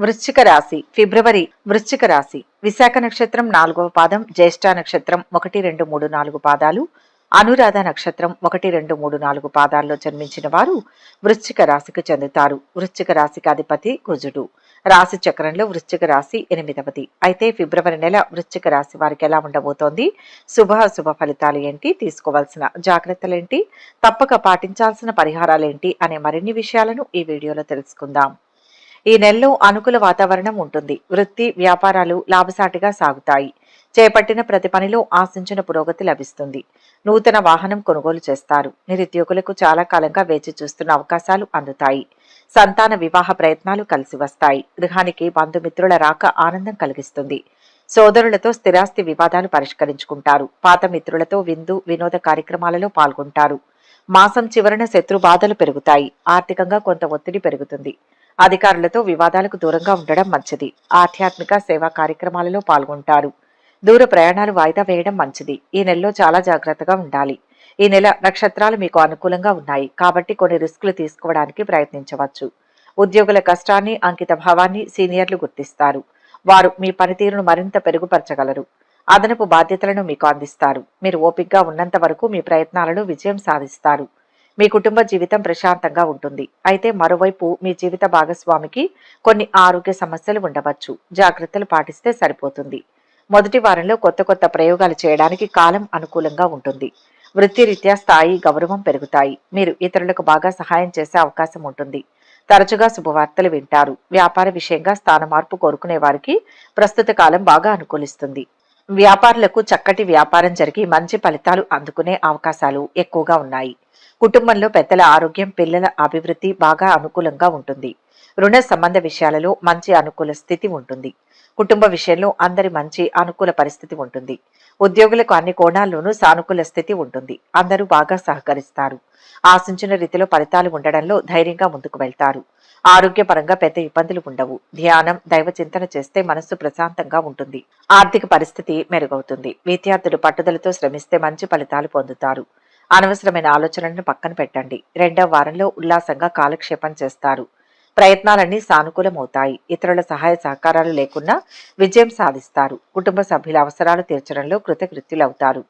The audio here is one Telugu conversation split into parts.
వృశ్చిక రాశి ఫిబ్రవరి వృశ్చిక రాశి. విశాఖ నక్షత్రం నాలుగవ పాదం జ్యేష్ఠ నక్షత్రం ఒకటి రెండు మూడు నాలుగు పాదాలు. అనురాధ నక్షత్రం ఒకటి రెండు మూడు నాలుగు పాదాల్లో జన్మించిన వారు వృశ్చిక రాశికి చెందుతారు. వృశ్చిక రాశికి అధిపతి కుజుడు. రాశి చక్రంలో వృశ్చిక రాశి ఎనిమిదవది. అయితే ఫిబ్రవరి నెల వృశ్చిక రాశి వారికి ఎలా ఉండబోతోంది? శుభ శుభ ఫలితాలు ఏంటి? తీసుకోవాల్సిన జాగ్రత్తలేంటి తప్పక పాటించాల్సిన పరిహారాలేంటి అనే మరిన్ని విషయాలను ఈ వీడియోలో తెలుసుకుందాం. ఈ నెలలో అనుకూల వాతావరణం ఉంటుంది. వృత్తి వ్యాపారాలు లాభసాటిగా సాగుతాయి. చేపట్టిన ప్రతి పనిలో ఆశించిన పురోగతి లభిస్తుంది. నూతన వాహనం కొనుగోలు చేస్తారు. నిరుద్యోగులకు చాలా కాలంగా వేచి చూస్తున్న అవకాశాలు అందుతాయి. సంతాన వివాహ ప్రయత్నాలు కలిసి వస్తాయి. గృహానికి బంధుమిత్రుల రాక ఆనందం కలిగిస్తుంది. సోదరులతో స్థిరాస్తి వివాదాలు పరిష్కరించుకుంటారు. పాత మిత్రులతో విందు వినోద కార్యక్రమాలలో పాల్గొంటారు. మాసం చివరన శత్రు బాధలు పెరుగుతాయి. ఆర్థికంగా కొంత ఒత్తిడి పెరుగుతుంది. అధికారులతో వివాదాలకు దూరంగా ఉండడం మంచిది. ఆధ్యాత్మిక సేవా కార్యక్రమాలలో పాల్గొంటారు. దూర ప్రయాణాలు వాయిదా వేయడం మంచిది. ఈ నెలలో చాలా జాగ్రత్తగా ఉండాలి. ఈ నెల నక్షత్రాలు మీకు అనుకూలంగా ఉన్నాయి. కాబట్టి కొన్ని రిస్కులు తీసుకోవడానికి ప్రయత్నించవచ్చు. ఉద్యోగుల కష్టాన్ని అంకిత భావాన్ని సీనియర్లు గుర్తిస్తారు. వారు మీ పనితీరును మరింత పెరుగుపరచగలరు అదనపు బాధ్యతలను మీకు అందిస్తారు. మీరు ఓపికగా ఉన్నంత వరకు మీ ప్రయత్నాలను విజయం సాధిస్తారు. మీ కుటుంబ జీవితం ప్రశాంతంగా ఉంటుంది. అయితే మరోవైపు మీ జీవిత భాగస్వామికి కొన్ని ఆరోగ్య సమస్యలు ఉండవచ్చు. జాగ్రత్తలు పాటిస్తే సరిపోతుంది. మొదటి వారంలో కొత్త కొత్త ప్రయోగాలు చేయడానికి కాలం అనుకూలంగా ఉంటుంది. వృత్తిరీత్యా స్థాయి గౌరవం పెరుగుతాయి. మీరు ఇతరులకు బాగా సహాయం చేసే అవకాశం ఉంటుంది. తరచుగా శుభవార్తలు వింటారు. వ్యాపార విషయంగా స్థాన మార్పు కోరుకునే వారికి ప్రస్తుత కాలం బాగా అనుకూలిస్తుంది. వ్యాపారులకు చక్కటి వ్యాపారం జరిగి మంచి ఫలితాలు అందుకునే అవకాశాలు ఎక్కువగా ఉన్నాయి. కుటుంబంలో పెద్దల ఆరోగ్యం పిల్లల అభివృద్ధి బాగా అనుకూలంగా ఉంటుంది. రుణ సంబంధ విషయాలలో మంచి అనుకూల స్థితి ఉంటుంది. కుటుంబ విషయంలో అందరి మంచి అనుకూల పరిస్థితి ఉంటుంది. ఉద్యోగులకు అన్ని కోణాల్లోనూ సానుకూల స్థితి ఉంటుంది. అందరూ బాగా సహకరిస్తారు. ఆశించిన రీతిలో ఫలితాలు ఉండడంలో ధైర్యంగా ముందుకు వెళ్తారు. ఆరోగ్యపరంగా పెద్ద ఇబ్బందులు ఉండవు. ధ్యానం దైవ చింతన చేస్తే మనస్సు ప్రశాంతంగా ఉంటుంది. ఆర్థిక పరిస్థితి మెరుగవుతుంది. విద్యార్థులు పట్టుదలతో శ్రమిస్తే మంచి ఫలితాలు పొందుతారు. అనవసరమైన ఆలోచనలను పక్కన పెట్టండి. రెండవ వారంలో ఉల్లాసంగా కాలక్షేపం చేస్తారు. ప్రయత్నాలన్నీ సానుకూలమవుతాయి. ఇతరుల సహాయ సహకారాలు లేకున్నా విజయం సాధిస్తారు. కుటుంబ సభ్యుల అవసరాలు తీర్చడంలో కృతకృత్యులవుతారు.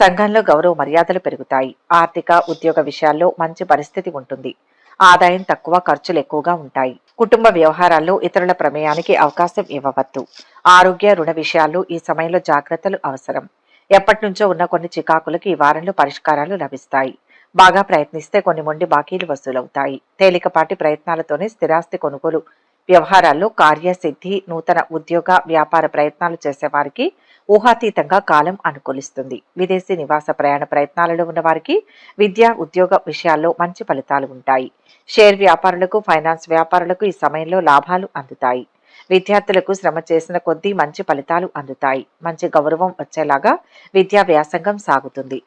సంఘంలో గౌరవ మర్యాదలు పెరుగుతాయి. ఆర్థిక ఉద్యోగ విషయాల్లో మంచి పరిస్థితి ఉంటుంది. ఆదాయం తక్కువ ఖర్చులు ఎక్కువగా ఉంటాయి. కుటుంబ వ్యవహారాల్లో ఇతరుల ప్రమేయానికి అవకాశం ఇవ్వవద్దు. ఆరోగ్య రుణ విషయాల్లో ఈ సమయంలో జాగ్రత్తలు అవసరం. ఎప్పటి నుంచో ఉన్న కొన్ని చికాకులకు ఈ వారంలో పరిష్కారాలు లభిస్తాయి. బాగా ప్రయత్నిస్తే కొన్ని మొండి బాకీలు వసూలవుతాయి. తేలికపాటి ప్రయత్నాలతోనే స్థిరాస్తి కొనుగోలు వ్యవహారాల్లో కార్యసిద్ధి నూతన ఉద్యోగ వ్యాపార ప్రయత్నాలు చేసేవారికి ఊహాతీతంగా కాలం అనుకూలిస్తుంది. విదేశీ నివాస ప్రయాణ ప్రయత్నాలలో ఉన్న వారికి విద్య ఉద్యోగ విషయాల్లో మంచి ఫలితాలు ఉంటాయి. షేర్ వ్యాపారులకు ఫైనాన్స్ వ్యాపారులకు ఈ సమయంలో లాభాలు అందుతాయి. విద్యార్థులకు శ్రమ చేసిన కొద్దీ మంచి ఫలితాలు అందుతాయి. మంచి గౌరవం వచ్చేలాగా విద్యా వ్యాసంగం సాగుతుంది.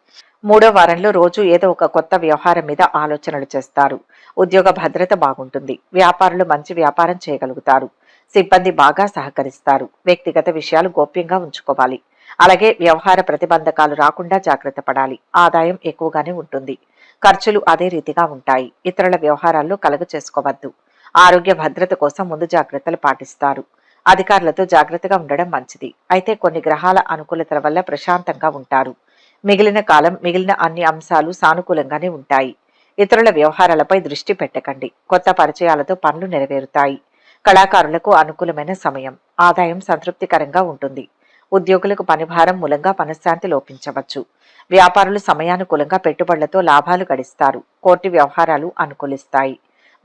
మూడో వారంలో రోజు ఏదో ఒక కొత్త వ్యవహారం మీద ఆలోచనలు చేస్తారు. ఉద్యోగ భద్రత బాగుంటుంది. వ్యాపారులు మంచి వ్యాపారం చేయగలుగుతారు. సిబ్బంది బాగా సహకరిస్తారు. వ్యక్తిగత విషయాలు గోప్యంగా ఉంచుకోవాలి. అలాగే వ్యవహార ప్రతిబంధకాలు రాకుండా జాగ్రత్త పడాలి. ఆదాయం ఎక్కువగానే ఉంటుంది. ఖర్చులు అదే రీతిగా ఉంటాయి. ఇతరుల వ్యవహారాల్లో కలుగ చేసుకోవద్దు. ఆరోగ్య భద్రత కోసం ముందు జాగ్రత్తలు పాటిస్తారు. అధికారులతో జాగ్రత్తగా ఉండడం మంచిది. అయితే కొన్ని గ్రహాల అనుకూలతల వల్ల ప్రశాంతంగా ఉంటారు. మిగిలిన కాలం మిగిలిన అన్ని అంశాలు సానుకూలంగానే ఉంటాయి. ఇతరుల వ్యవహారాలపై దృష్టి పెట్టకండి. కొత్త పరిచయాలతో పనులు నెరవేరుతాయి. కళాకారులకు అనుకూలమైన సమయం. ఆదాయం సంతృప్తికరంగా ఉంటుంది. ఉద్యోగులకు పనిభారం మూలంగా మనశ్శాంతి లోపించవచ్చు. వ్యాపారులు సమయానుకూలంగా పెట్టుబడులతో లాభాలు గడిస్తారు. కోర్టు వ్యవహారాలు అనుకూలిస్తాయి.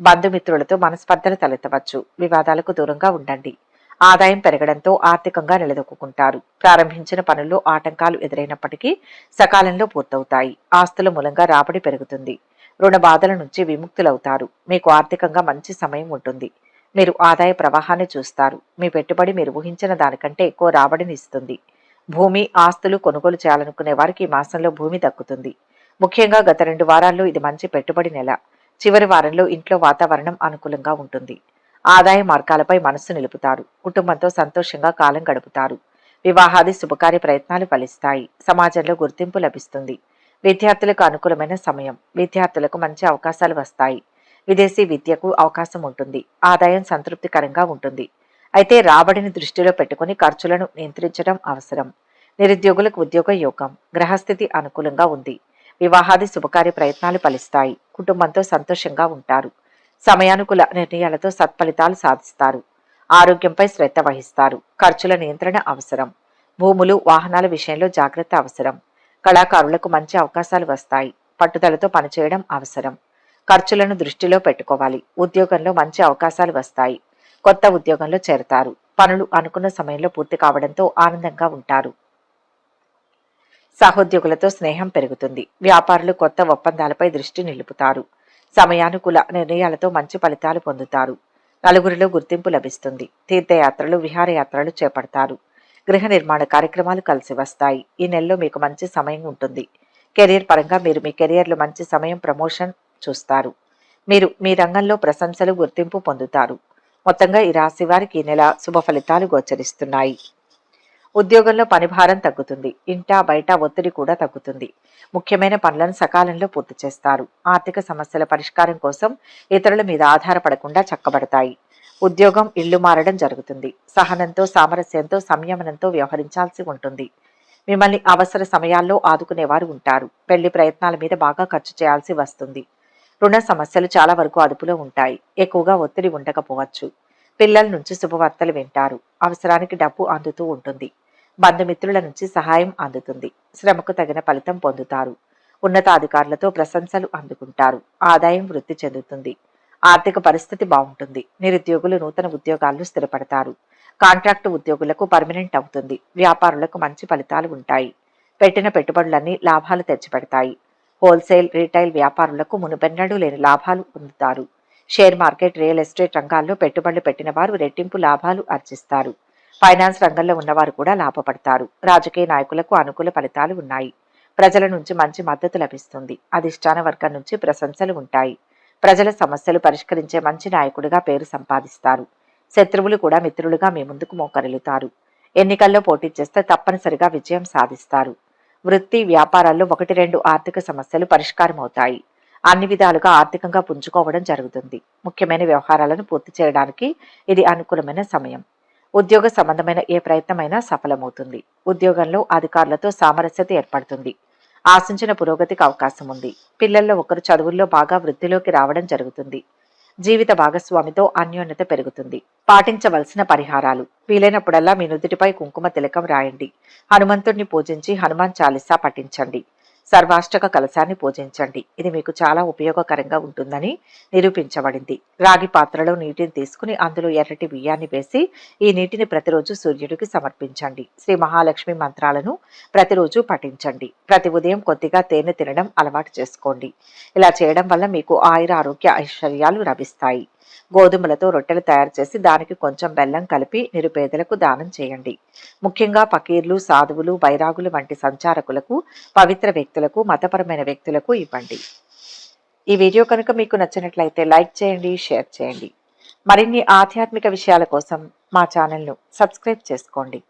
బంధుమిత్రులతో మనస్పర్ధలు తలెత్తవచ్చు. వివాదాలకు దూరంగా ఉండండి. ఆదాయం పెరగడంతో ఆర్థికంగా నిలదొక్కుంటారు ప్రారంభించిన పనుల్లో ఆటంకాలు ఎదురైనప్పటికీ సకాలంలో పూర్తవుతాయి. ఆస్తుల మూలంగా రాబడి పెరుగుతుంది. రుణ బాధల నుంచి విముక్తులవుతారు. మీకు ఆర్థికంగా మంచి సమయం ఉంటుంది. మీరు ఆదాయ ప్రవాహాన్ని చూస్తారు. మీ పెట్టుబడి మీరు ఊహించిన దానికంటే ఎక్కువ రాబడిని ఇస్తుంది. భూమి ఆస్తులు కొనుగోలు చేయాలనుకునే వారికి ఈ మాసంలో భూమి దక్కుతుంది. ముఖ్యంగా గత రెండు వారాల్లో ఇది మంచి పెట్టుబడి నెల. చివరి వారంలో ఇంట్లో వాతావరణం అనుకూలంగా ఉంటుంది. ఆదాయ మార్గాలపై మనస్సు నిలుపుతారు. కుటుంబంతో సంతోషంగా కాలం గడుపుతారు. వివాహాది శుభకార్య ప్రయత్నాలు ఫలిస్తాయి. సమాజంలో గుర్తింపు లభిస్తుంది. విద్యార్థులకు అనుకూలమైన సమయం. విద్యార్థులకు మంచి అవకాశాలు వస్తాయి. విదేశీ విద్యకు అవకాశం ఉంటుంది. ఆదాయం సంతృప్తికరంగా ఉంటుంది. అయితే రాబడిని దృష్టిలో పెట్టుకుని ఖర్చులను నియంత్రించడం అవసరం. నిరుద్యోగులకు ఉద్యోగ యోగం గ్రహస్థితి అనుకూలంగా ఉంది. వివాహాది శుభకార్య ప్రయత్నాలు ఫలిస్తాయి. కుటుంబంతో సంతోషంగా ఉంటారు. సమయానుకూల నిర్ణయాలతో సత్ఫలితాలు సాధిస్తారు. ఆరోగ్యంపై శ్రద్ధ వహిస్తారు. ఖర్చుల నియంత్రణ అవసరం. భూములు వాహనాల విషయంలో జాగ్రత్త అవసరం. కళాకారులకు మంచి అవకాశాలు వస్తాయి. పట్టుదలతో పనిచేయడం అవసరం. ఖర్చులను దృష్టిలో పెట్టుకోవాలి. ఉద్యోగంలో మంచి అవకాశాలు వస్తాయి. కొత్త ఉద్యోగంలో చేరతారు. పనులు అనుకున్న సమయంలో పూర్తి కావడంతో ఆనందంగా ఉంటారు. సహోద్యోగులతో స్నేహం పెరుగుతుంది. వ్యాపారులు కొత్త ఒప్పందాలపై దృష్టి నిలుపుతారు. సమయానుకూల నిర్ణయాలతో మంచి ఫలితాలు పొందుతారు. నలుగురిలో గుర్తింపు లభిస్తుంది. తీర్థయాత్రలు విహారయాత్రలు చేపడతారు. గృహ నిర్మాణ కార్యక్రమాలు కలిసి వస్తాయి. ఈ నెలలో మీకు మంచి సమయం ఉంటుంది. కెరీర్ పరంగా మీరు మీ కెరియర్లో మంచి సమయం ప్రమోషన్ చూస్తారు. మీరు మీ రంగంలో ప్రశంసలు గుర్తింపు పొందుతారు. మొత్తంగా ఈ రాశి వారికి ఈ నెల శుభ ఫలితాలు గోచరిస్తున్నాయి. ఉద్యోగంలో పనిభారం తగ్గుతుంది. ఇంటా బయట ఒత్తిడి కూడా తగ్గుతుంది. ముఖ్యమైన పనులను సకాలంలో పూర్తి చేస్తారు. ఆర్థిక సమస్యల పరిష్కారం కోసం ఇతరుల మీద ఆధారపడకుండా చక్కబడతాయి. ఉద్యోగం ఇల్లు మారడం జరుగుతుంది. సహనంతో సామరస్యంతో సంయమనంతో వ్యవహరించాల్సి ఉంటుంది. మిమ్మల్ని అవసర సమయాల్లో ఆదుకునేవారు ఉంటారు. పెళ్ళి ప్రయత్నాల మీద బాగా ఖర్చు చేయాల్సి వస్తుంది. రుణ సమస్యలు చాలా వరకు అదుపులో ఉంటాయి. ఎక్కువగా ఒత్తిడి ఉండకపోవచ్చు. పిల్లల నుంచి శుభవార్తలు వింటారు. అవసరానికి డబ్బు అందుతూ ఉంటుంది. బంధుమిత్రుల నుంచి సహాయం అందుతుంది. శ్రమకు తగిన ఫలితం పొందుతారు. ఉన్నతాధికారులతో ప్రశంసలు అందుకుంటారు. ఆదాయం వృద్ధి చెందుతుంది. ఆర్థిక పరిస్థితి బాగుంటుంది. నిరుద్యోగులు నూతన ఉద్యోగాల్లో స్థిరపడతారు. కాంట్రాక్టు ఉద్యోగులకు పర్మనెంట్ అవుతుంది. వ్యాపారులకు మంచి ఫలితాలు ఉంటాయి. పెట్టిన పెట్టుబడులన్నీ లాభాలు తెచ్చిపెడతాయి. హోల్సేల్ రీటైల్ వ్యాపారులకు మునుపెన్నడూ లేని లాభాలు పొందుతారు. షేర్ మార్కెట్ రియల్ ఎస్టేట్ రంగాల్లో పెట్టుబడులు పెట్టిన వారు రెట్టింపు లాభాలు ఆర్జిస్తారు. ఫైనాన్స్ రంగంలో ఉన్నవారు కూడా లాభపడతారు. రాజకీయ నాయకులకు అనుకూల ఫలితాలు ఉన్నాయి. ప్రజల నుంచి మంచి మద్దతు లభిస్తుంది. అధిష్టాన వర్గం నుంచి ప్రశంసలు ఉంటాయి. ప్రజల సమస్యలు పరిష్కరించే మంచి నాయకుడిగా పేరు సంపాదిస్తారు. శత్రువులు కూడా మిత్రులుగా మీ ముందుకు మోకరిల్లుతారు. ఎన్నికల్లో పోటీ చేస్తే తప్పనిసరిగా విజయం సాధిస్తారు. వృత్తి వ్యాపారాల్లో ఒకటి రెండు ఆర్థిక సమస్యలు పరిష్కారం అవుతాయి అన్ని విధాలుగా ఆర్థికంగా పుంజుకోవడం జరుగుతుంది. ముఖ్యమైన వ్యవహారాలను పూర్తి చేయడానికి ఇది అనుకూలమైన సమయం. ఉద్యోగ సంబంధమైన ఏ ప్రయత్నమైనా సఫలమవుతుంది. ఉద్యోగంలో అధికారులతో సామరస్యత ఏర్పడుతుంది. ఆశించిన పురోగతికి అవకాశం ఉంది పిల్లల్లో ఒకరు చదువుల్లో బాగా వృద్ధిలోకి రావడం జరుగుతుంది. జీవిత భాగస్వామితో అన్యోన్యత పెరుగుతుంది. పాటించవలసిన పరిహారాలు. వీలైనప్పుడల్లా మీ నుదుటిపై కుంకుమ తిలకం రాయండి. హనుమంతుడిని పూజించి హనుమాన్ చాలీసా పఠించండి. సర్వాష్టక కలశాన్ని పూజించండి. ఇది మీకు చాలా ఉపయోగకరంగా ఉంటుందని నిరూపించబడింది. రాగి పాత్రలో నీటిని తీసుకుని అందులో ఎర్రటి బియ్యాన్ని వేసి ఈ నీటిని ప్రతిరోజు సూర్యుడికి సమర్పించండి. శ్రీ మహాలక్ష్మి మంత్రాలను ప్రతిరోజు పఠించండి. ప్రతి ఉదయం కొద్దిగా తేనె తినడం అలవాటు చేసుకోండి. ఇలా చేయడం వల్ల మీకు ఆయుర ఆరోగ్య ఐశ్వర్యాలు లభిస్తాయి. గోధుమలతో రొట్టెలు తయారు చేసి దానికి కొంచెం బెల్లం కలిపి నిరుపేదలకు దానం చేయండి. ముఖ్యంగా ఫకీర్లు సాధువులు బైరాగులు వంటి సంచారకులకు పవిత్ర వ్యక్తులకు మతపరమైన వ్యక్తులకు ఇవ్వండి. ఈ వీడియో కనుక మీకు నచ్చినట్లయితే లైక్ చేయండి షేర్ చేయండి. మరిన్ని ఆధ్యాత్మిక విషయాల కోసం మా ఛానల్ను సబ్స్క్రైబ్ చేసుకోండి.